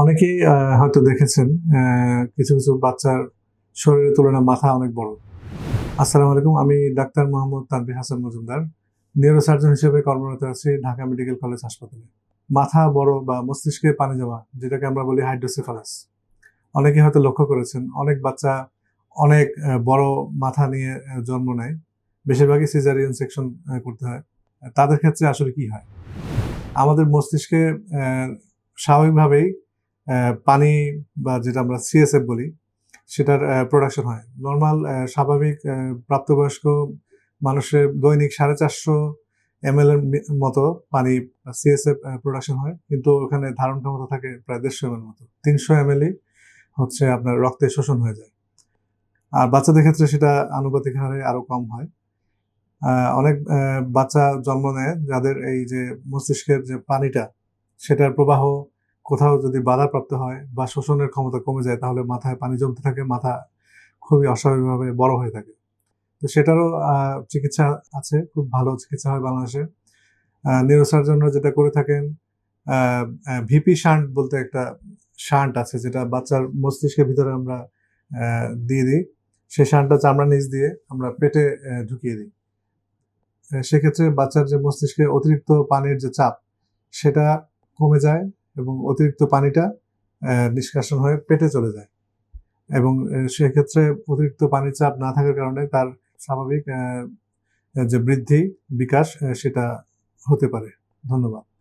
অনেকেই হয়তো দেখেছেন কিছু কিছু বাচ্চার শরীরের তুলনায় মাথা অনেক বড়। আসসালামু আলাইকুম, আমি ডাক্তার মোহাম্মদ তানবির হাসান মজুমদার নিউরোসার্জন হিসেবে কর্মরত আছি ঢাকা মেডিকেল কলেজ হাসপাতালে। মাথা বড় বা মস্তিষ্কে পানি জমা, যেটাকে আমরা বলি হাইড্রোসেফালাস অনেকে হয়তো লক্ষ্য করেছেন, অনেক বাচ্চা অনেক বড় মাথা নিয়ে জন্ম নেয়। বেশিরভাগই সিজারিয়ান সেকশন করতে হয়। তাদের ক্ষেত্রে আসলে কি হয়? আমাদের মস্তিষ্কে স্বাভাবিকভাবেই পানি বা যেটা আমরা সিএসএফ বলি, সেটার প্রোডাকশন হয়। নর্মাল স্বাভাবিক প্রাপ্তবয়স্ক মানুষের দৈনিক সাড়ে চারশো এম এর মতো পানি সিএসএফ প্রোডাকশন হয়। কিন্তু ওখানে ধারণ ক্ষমতা থাকে প্রায় দেড়শো এম এর মতো। তিনশো এম হচ্ছে আপনার রক্তে শোষণ হয়ে যায়। আর বাচ্চাদের ক্ষেত্রে সেটা আনুপাতিক হারে আরও কম হয়। অনেক বাচ্চা জন্ম নেয় যাদের এই যে মস্তিষ্কের যে পানিটা, সেটার প্রবাহ কোথাও যদি বাধাপ্রাপ্ত হয় বা শোষণের ক্ষমতা কমে যায়, তাহলে মাথায় পানি জমতে থাকে, মাথা খুবই অস্বাভাবিকভাবে বড় হয়ে থাকে। তো সেটারও চিকিৎসা আছে, খুব ভালো চিকিৎসা হয় বাংলাদেশে। নিউরোসার্জনরা যেটা করে থাকেন ভিপি শান্ট বলতে একটা শান্ট আছে, যেটা বাচ্চার মস্তিষ্কের ভিতরে আমরা দিয়ে দিই। সেই শান্টটা চামড়া নিচ দিয়ে আমরা পেটে ঢুকিয়ে দিই। সেক্ষেত্রে বাচ্চার যে মস্তিষ্কে অতিরিক্ত পানির যে চাপ, সেটা কমে যায়। এবং অতিরিক্ত পানিটা নিষ্কাশন হয়ে পেটে চলে যায়। এবং সেক্ষেত্রে অতিরিক্ত পানির চাপ না থাকার কারণে তার স্বাভাবিক যে বৃদ্ধি, বিকাশ সেটা হতে পারে। ধন্যবাদ।